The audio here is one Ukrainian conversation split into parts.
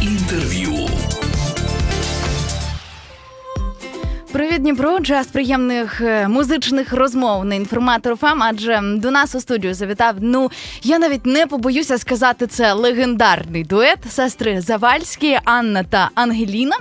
Інтерв'ю. Привіт, Дніпро, час приємних е, музичних розмов на інформатор ФМ, адже до нас у студію завітав. Ну я навіть не побоюся сказати це легендарний дует сестри Завальські, Анна та Ангеліна,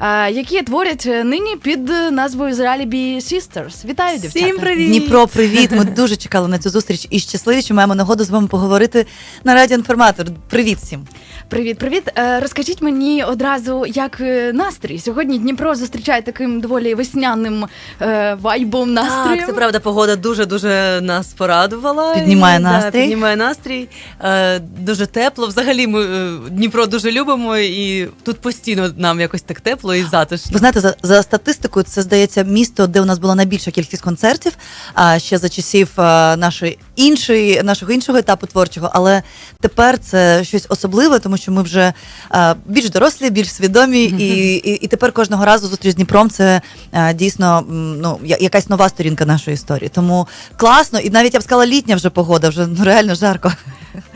е, які творять е, нині під назвою Zalibi Sisters. Вітаю, дівчата. Всім привіт! Дніпро, привіт! Ми дуже чекали на цю зустріч і щасливі, що маємо нагоду з вами поговорити на радіо інформатор. Привіт всім! Привіт, привіт. Розкажіть мені одразу, як настрій. Сьогодні Дніпро зустрічає таким доволі весняним е, вайбом настроєм. Так, це правда, погода дуже дуже нас порадувала. Піднімає І, настрій. Да, піднімає настрій. Е, дуже тепло. Взагалі ми е, Дніпро дуже любимо, і тут постійно нам якось так тепло і затишно. Ви знаєте, за, за статистикою, це здається місто, де у нас була найбільша кількість концертів, а ще за часів а, нашої іншої, нашого іншого етапу творчого. Але тепер це щось особливе, тому що ми вже а, більш дорослі, більш свідомі, і, і, і тепер кожного разу зустріч з Дніпром це а, дійсно ну, якась нова сторінка нашої історії. Тому класно, і навіть я б сказала, літня вже погода, вже ну, реально жарко.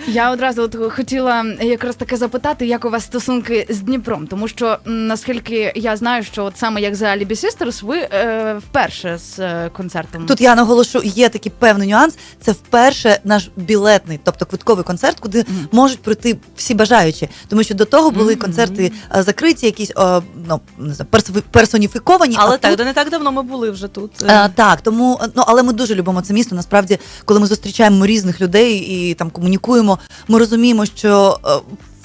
Я одразу от хотіла якраз таки запитати, як у вас стосунки з Дніпром, тому що м, наскільки я знаю, що от саме як за Alibi Sisters, ви е, вперше з е, концертом. Тут я наголошу, є такий певний нюанс. Це вперше наш білетний, тобто квитковий концерт, куди можуть прийти всі бажаючі. Тому що до того були Мгм. концерти е, закриті, якісь о, ну не знаю, персофі- персоніфіковані. Але а так, тут- да не так давно ми були вже тут. Е, так, тому ну але ми дуже любимо це місто. Насправді, коли ми зустрічаємо різних людей і там комунікуємо, ми розуміємо, що е,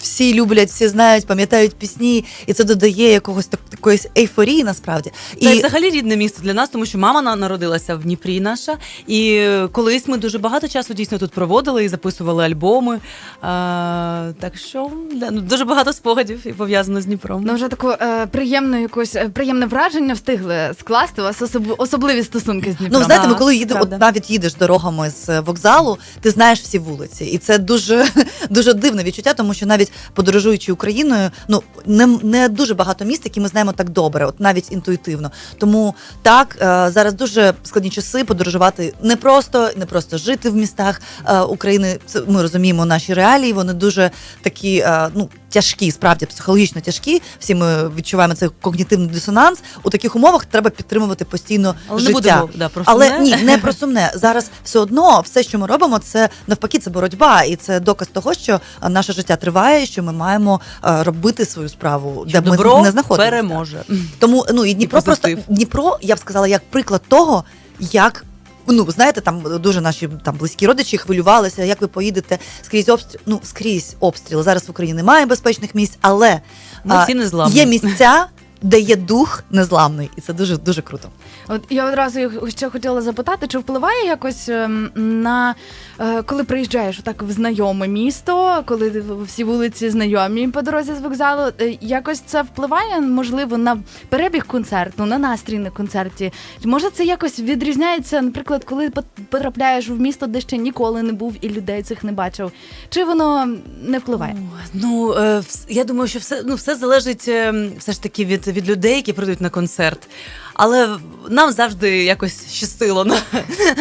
всі люблять, всі знають, пам'ятають пісні, і це додає якогось так, такоїсь ейфорії, насправді. Це взагалі рідне місто для нас, тому що мама на- народилася в Дніпрі наша. І колись ми дуже багато часу дійсно тут проводили і записували альбоми. А, так що да, ну, дуже багато спогадів і пов'язано з Дніпром. Ну, вже таку е, приємну якусь е, приємне враження встигли скласти. У вас особ- особливі стосунки з Дніпром. Ну, знаєте, ми коли це їдемо, правда. от навіть їдеш дорогами з е, вокзалу, ти знаєш всі вулиці, і це дуже дуже дивне відчуття, тому що навіть подорожуючи Україною, ну не, не дуже багато міст, які ми знаємо так добре, от навіть інтуїтивно. Тому так е, зараз дуже складні часи подорожувати не просто, не просто жити в містах е, України. Це ми розуміємо наші реалії. Вони дуже такі, е, ну. Тяжкі, справді психологічно тяжкі. Всі ми відчуваємо цей когнітивний дисонанс. У таких умовах треба підтримувати постійно Але не будемо да, про Але ні, не про сумне. Зараз все одно все, що ми робимо, це навпаки, це боротьба, і це доказ того, що наше життя триває, що ми маємо робити свою справу, Що де ми добро не знаходимося. переможе. Тому ну і Дніпро просто. Дніпро, я б сказала, як приклад того, як. Ну, знаєте, там дуже наші там близькі родичі хвилювалися, як ви поїдете скрізь обстріл. Ну, скрізь обстріл. Зараз в Україні немає безпечних місць, але Ми всі а, є місця, де є дух незламний, і це дуже дуже круто. От я одразу ще хотіла запитати, чи впливає якось ем, на е, коли приїжджаєш так в знайоме місто, коли всі вулиці знайомі по дорозі з вокзалу, е, якось це впливає, можливо, на перебіг концерту, на настрій на концерті. Може, це якось відрізняється, наприклад, коли пот- потрапляєш в місто, де ще ніколи не був і людей цих не бачив? Чи воно не впливає? Ну е, я думаю, що все ну все залежить е, все ж таки від, від людей, які прийдуть на концерт. Але нам завжди якось щастило на,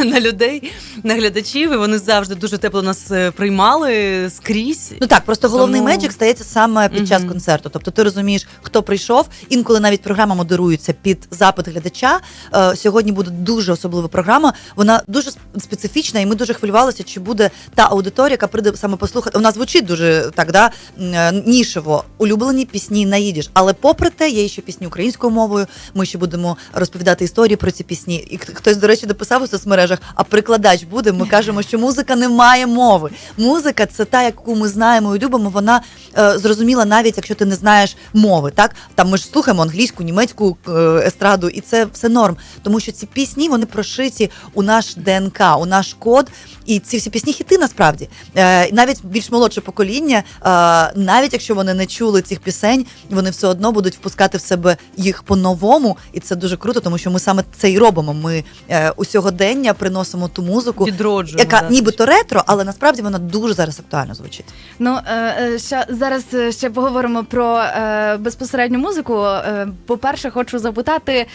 на людей, на глядачів, і вони завжди дуже тепло нас е, приймали скрізь. Ну так, просто головний Тому- меджик стається саме під час Мгм. концерту. Тобто ти розумієш, хто прийшов. Інколи навіть програма модерується під запит глядача. Е, сьогодні буде дуже особлива програма. Вона дуже специфічна, і ми дуже хвилювалися, чи буде та аудиторія, яка прийде саме послухати. Вона звучить дуже так, да е, нішево. Улюблені пісні на їдіш. Але попри те, є ще пісні українською мовою. Ми ще будемо розповідати історії про ці пісні. І хт- хтось, до речі, дописав у соцмережах, а прикладач буде. Ми кажемо, що музика не має мови. Музика це та, яку ми знаємо і любимо. Вона е, зрозуміла, навіть якщо ти не знаєш мови. Так там ми ж слухаємо англійську, німецьку е, естраду, і це все норм. Тому що ці пісні вони прошиті у наш ДНК, у наш код. І ці всі пісні хіти насправді. Е, навіть більш молодше покоління, е, навіть якщо вони не чули цих пісень, вони все одно будуть впускати в себе їх по-новому, і це дуже круто, тому що ми саме це і робимо. Ми е, у сьогодення приносимо ту музику, Відроджуємо. яка да, нібито ретро, але насправді вона дуже зараз актуально звучить. Ну е, е, ще зараз е, ще поговоримо про е, безпосередню музику. Е, по-перше, хочу запитати,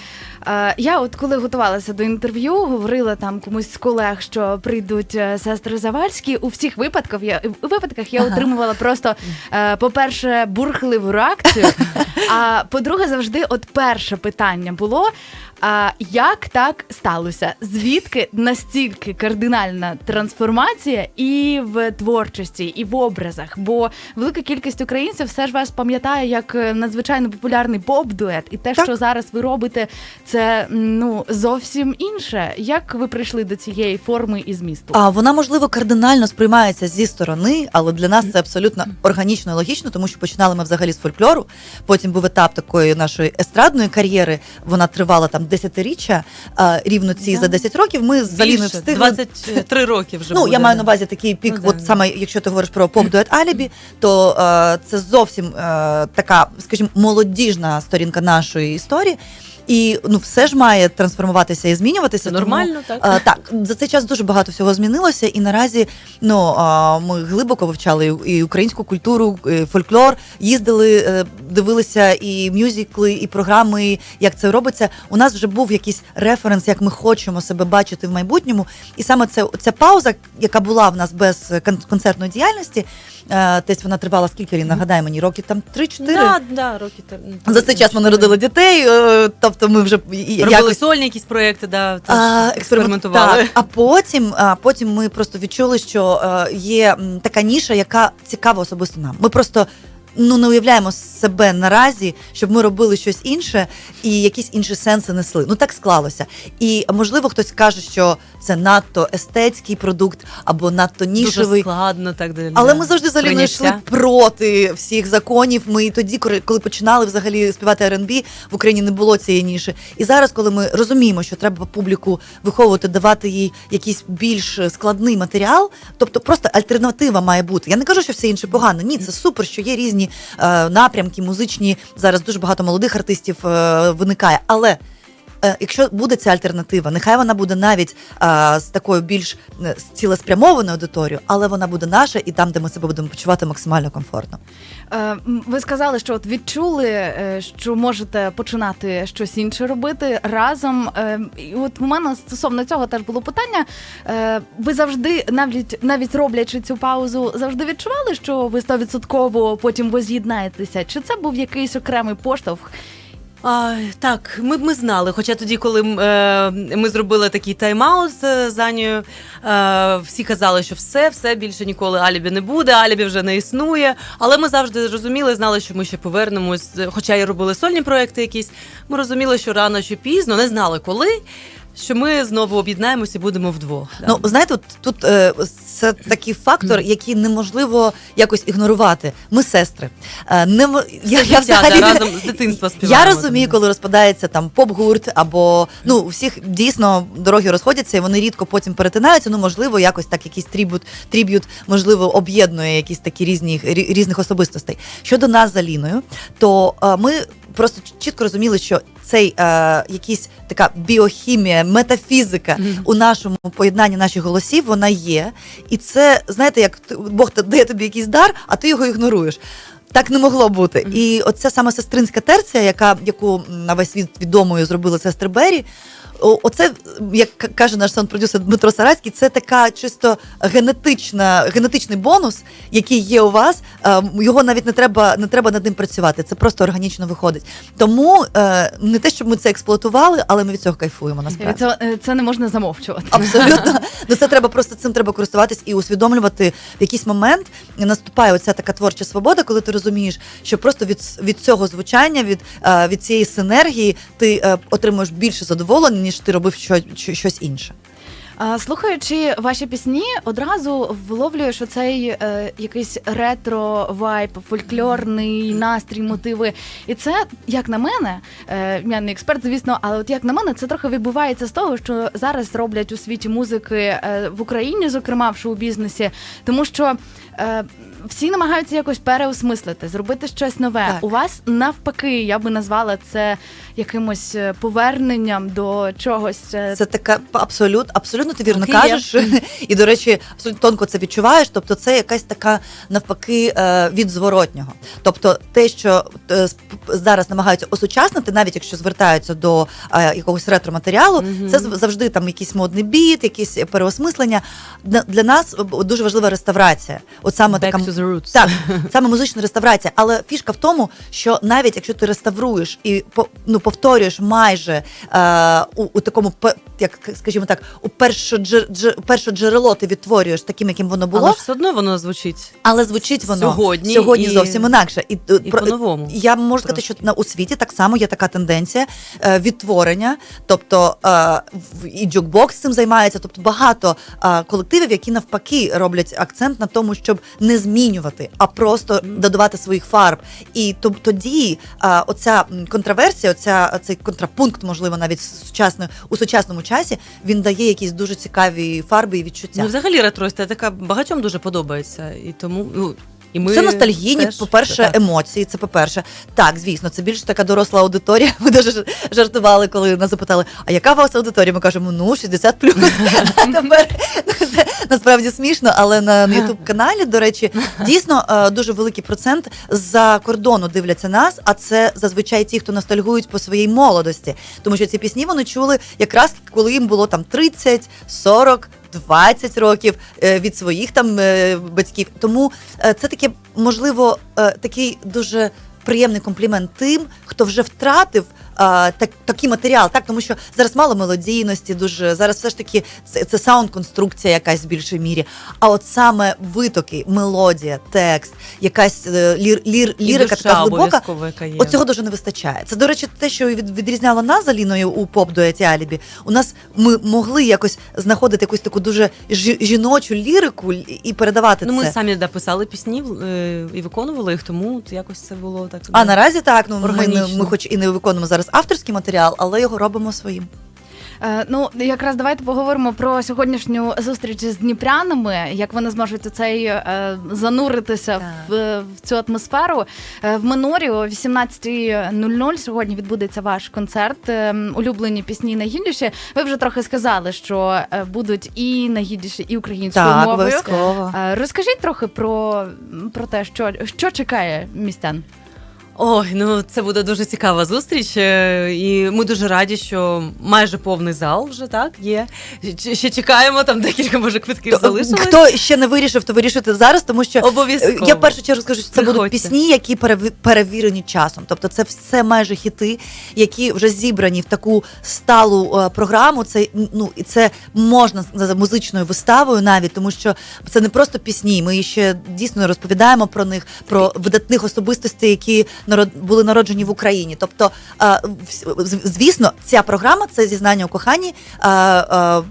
Е, Я, от коли готувалася до інтерв'ю, говорила там комусь з колег, що прийдуть е, сестри Завальські. У всіх випадках я випадках я Ага. отримувала просто, е, по-перше, бурхливу реакцію. А по-друге, завжди, от перше питання було. А як так сталося? Звідки настільки кардинальна трансформація і в творчості, і в образах? Бо велика кількість українців все ж вас пам'ятає як е, надзвичайно популярний поп-дует, і те, Так. що зараз ви робите, це ну зовсім інше. Як ви прийшли до цієї форми і змісту? А вона можливо кардинально сприймається зі сторони, але для нас це абсолютно органічно і логічно, тому що починали ми взагалі з фольклору. Потім був етап такої нашої естрадної кар'єри. Вона тривала там десятиріччя. А, рівно ці Да. за 10 років ми з Аліною встигли 23 роки вже Ну, буде. я маю на увазі такий пік, Ну, да. от саме якщо ти говориш про поп-дует Алібі, то е, це зовсім е, така, скажімо, молодіжна сторінка нашої історії. І ну, все ж має трансформуватися і змінюватися. Це тому, нормально, так? е, так, за цей час дуже багато всього змінилося, і наразі ну, е, ми глибоко вивчали і українську культуру, і фольклор, їздили, е, дивилися і мюзикли, і програми, як це робиться. У нас вже був якийсь референс, як ми хочемо себе бачити в майбутньому. І саме це ця пауза, яка була в нас без кон- концертної діяльності, е, десь вона тривала скільки нагадай мені, років там 3-4. Да, да, роки там. За цей час ми народили дітей, е, тобто ми вже Робили якось сольні якісь проекти, да, теж а, експериментували. Так, а потім, а потім ми просто відчули, що е, є така ніша, яка цікава особисто нам. Ми просто. Ну, не уявляємо себе наразі, щоб ми робили щось інше і якісь інші сенси несли. Ну так склалося. І можливо, хтось каже, що це надто естетський продукт або надто Дуже складно так далі. Але ми завжди взагалі не йшли проти всіх законів. Ми і тоді, коли коли починали взагалі співати R&B, в Україні не було цієї ніші. І зараз, коли ми розуміємо, що треба публіку виховувати, давати їй якийсь більш складний матеріал, тобто просто альтернатива має бути. Я не кажу, що все інше погано. Ні, це супер, що є різні е, напрямки, музичні. Зараз дуже багато молодих артистів е, виникає. Але якщо буде ця альтернатива, нехай вона буде навіть е, з такою більш е, цілеспрямованою аудиторією, але вона буде наша і там, де ми себе будемо почувати максимально комфортно. Е, Ви сказали, що от відчули, е, що можете починати щось інше робити разом. Е, І от у мене стосовно цього теж було питання. Е, Ви завжди, навіть навіть роблячи цю паузу, завжди відчували, що ви стовідсотково потім воз'єднаєтеся? Чи це був якийсь окремий поштовх? А, так, ми б ми знали. Хоча тоді, коли е, ми зробили такий тайм-аут з з Анією, е, всі казали, що все, все більше ніколи Алібі не буде, Алібі вже не існує. Але ми завжди розуміли, знали, що ми ще повернемось. Хоча і робили сольні проекти якісь. Ми розуміли, що рано чи пізно, не знали коли. Що ми знову об'єднаємося і будемо вдвох. да. Ну знаєте, тут, тут е, це такий фактор, який неможливо якось ігнорувати. Ми сестри. Е, не я, я взагалі разом з дитинства співаємо. Я розумію, коли розпадається там поп-гурт, або ну у всіх дійсно дороги розходяться, і вони рідко потім перетинаються. Ну можливо, якось так якийсь трибют, триб'ют, можливо, об'єднує якісь такі різні різних особистостей. Щодо нас з Аліною, то е, ми просто чітко розуміли, що цей е, якісь така біохімія, метафізика Мгм. у нашому поєднанні наших голосів вона є. І це знаєте, як Бог дає тобі якийсь дар, а ти його ігноруєш. Так не могло бути. Мгм. І оця саме сестринська терція, яка яку на весь світ відомою зробили сестри Беррі, о- Оце, як каже наш саунд-продюсер Дмитро Сарацький, це така чисто генетична, генетичний бонус, який є у вас. Е, Його навіть не треба, не треба над ним працювати. Це просто органічно виходить. Тому е, не те, щоб ми це експлуатували, але ми від цього кайфуємо насправді. Це, це не можна замовчувати. Абсолютно. Ну це треба просто цим треба користуватись і усвідомлювати в якийсь момент. Наступає оця така творча свобода, коли ти розумієш, що просто від, від цього звучання, від, е, від цієї синергії ти отримуєш більше задоволення, ніж ти робив що, що- щось інше. Слухаючи ваші пісні, одразу вловлюєш оцей е, якийсь ретро вайб, фольклорний настрій, мотиви. І це, як на мене, е, я не експерт, звісно, але от як на мене, це трохи відбувається з того, що зараз роблять у світі музики е, в Україні, зокрема в шоу-бізнесі, тому що. Е, всі намагаються якось переосмислити, зробити щось нове. Так. У вас навпаки, я би назвала це якимось е, поверненням до чогось. е, Це така абсолютно, абсолютно ти вірно Так і є. кажеш. І, до речі, абсолютно тонко це відчуваєш. Тобто, це якась така навпаки е, від зворотнього. Тобто, те, що зараз намагаються осучаснити, навіть якщо звертаються до якогось ретро-матеріалу, Мгм. це завжди там якийсь модний біт, якісь переосмислення. Для- нас дуже важлива реставрація. От саме Back така roots. так, саме музична реставрація. Але фішка в тому, що навіть якщо ти реставруєш і ну, повторюєш майже е, у, у такому, як скажімо так, у перше, перше джерело ти відтворюєш таким, яким воно було, Але все одно воно звучить. Але звучить воно Сьогодні сьогодні і- зовсім інакше. І, е, І про- по-новому. я можу сказати, що на у світі так само є така тенденція е, відтворення, тобто е, і джукбокс цим займається, тобто багато е, колективів, які навпаки роблять акцент на тому, щоб не змінювати, а просто додавати своїх фарб. І то, тоді е, оця контраверсія, оця цей контрапункт, можливо, навіть сучасно у сучасному часі, він дає якісь дуже цікаві фарби і відчуття. Ну, взагалі ретро така багатьом дуже подобається. І тому ну, і ми це ностальгійні, по-перше, так. емоції. Це по-перше. Так, звісно, це більш така доросла аудиторія. Ми дуже жартували, коли нас запитали, а яка у вас аудиторія? Ми кажемо, ну 60 плюс. Тепер це насправді смішно, але на ютуб каналі, до речі, дійсно е, дуже великий процент з-за кордону дивляться нас. А це зазвичай ті, хто ностальгують по своїй молодості, тому що ці пісні вони чули якраз коли їм було там 30, 40, 20 років е, від своїх там е, батьків. Тому е, це таке, можливо, такий дуже приємний комплімент тим, хто вже втратив. Так, такий матеріал, так тому що зараз мало мелодійності, дуже зараз все ж таки це, це саунд-конструкція якась в більшій мірі. А от саме витоки, мелодія, текст, якась е, лір, лір, лірика така глибока. яка є. Оцього дуже не вистачає. Це, до речі, те, що від, відрізняло нас з Аліною у поп дуеті Алібі. У нас ми могли якось знаходити якусь таку дуже жі- жіночу лірику і передавати Ну, ми самі да, писали пісні е, і виконували їх, тому от якось це було так. А наразі так, ну ми, не- Органічно. ми хоч і не виконуємо зараз авторський матеріал, але його робимо своїм. Е, Ну, якраз давайте поговоримо про сьогоднішню зустріч з дніпрянами, як вони зможуть у цей е, зануритися в, в цю атмосферу. Е, в Минорі о 18.00 сьогодні відбудеться ваш концерт. Е, улюблені пісні на гідіші. Ви вже трохи сказали, що е, будуть і на гідіші, і українською Так, мовою. обов'язково. Е, Розкажіть трохи про, про те, що, що чекає містян. Ой, ну це буде дуже цікава зустріч. е, І ми дуже раді, що майже повний зал вже так є. Ще чекаємо, там декілька може квитків То, залишилось. Хто ще не вирішив, то вирішуйте зараз, тому що Обов'язково. Я в першу чергу скажу, що це будуть пісні, які переві- перевірені часом. Тобто, це все майже хіти, які вже зібрані в таку сталу е, програму. Це ну і це можна за музичною виставою навіть, тому що це не просто пісні. Ми ще дійсно розповідаємо про них, про видатних особистостей, які були народжені в Україні. Тобто, е, звісно, ця програма це зізнання у коханні е, е,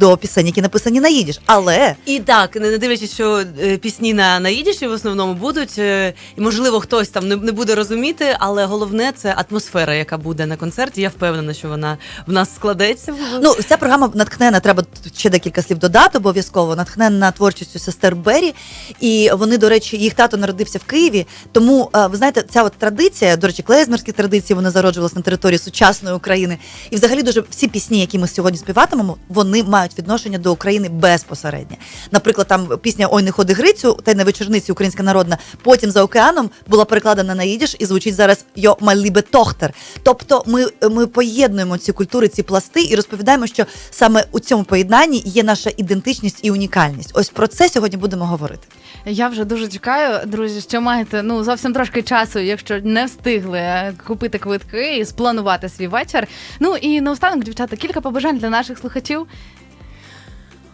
до пісень, які написані на їдіш. Але І так, не не дивлячись, що е, пісні на, на їдіші в основному будуть, е, і можливо хтось там не, не буде розуміти, але головне це атмосфера, яка буде на концерті. Я впевнена, що вона в нас складеться. Ну, ця програма натхнена, треба тут ще декілька слів додати, обов'язково натхнена творчістю сестер Бері. І вони, до речі, їх тато народився в Києві. Тому е, ви знаєте, ця от традиція, до речі, клейзмерські традиції, вони зароджувалися на території сучасної України. І взагалі дуже всі пісні, які ми сьогодні співатимемо, вони мають відношення до України безпосередньо. Наприклад, там пісня Ой, не ходи Грицю, та й на вечорниці українська народна, потім за океаном була перекладена на їдіш і звучить зараз Йо Малібе Тохтер. Тобто ми, ми поєднуємо ці культури, ці пласти і розповідаємо, що саме у цьому поєднанні є наша ідентичність і унікальність. Ось про це сьогодні будемо говорити. Я вже дуже чекаю, друзі, що маєте ну зовсім трошки часу, якщо не встигли е, купити квитки і спланувати свій вечір. Ну і наостанок, дівчата, кілька побажань для наших слухачів.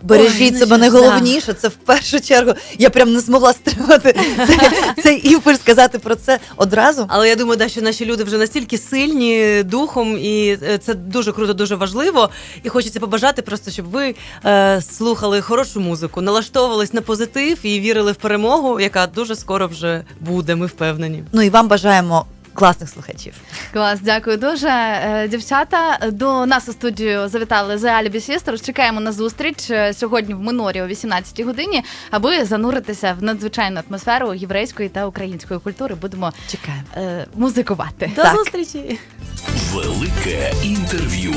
Бережіть Ой, себе найголовніше. Це в першу чергу. Я прям не змогла стримати цей, цей імпульс сказати про це одразу. Але я думаю, да, що наші люди вже настільки сильні духом, і е, це дуже круто, дуже важливо. І хочеться побажати просто, щоб ви е, слухали хорошу музику, налаштовувались на позитив і вірили в перемогу, яка дуже скоро вже буде. Ми впевнені. Ну і вам бажаємо класних слухачів. Клас, дякую дуже. Е, Дівчата до нас у студію завітали The Alibi Sisters. Чекаємо на зустріч е, сьогодні в минорі о 18 годині, аби зануритися в надзвичайну атмосферу єврейської та української культури. Будемо Чекаємо. е, музикувати. До Так. зустрічі! Велике інтерв'ю.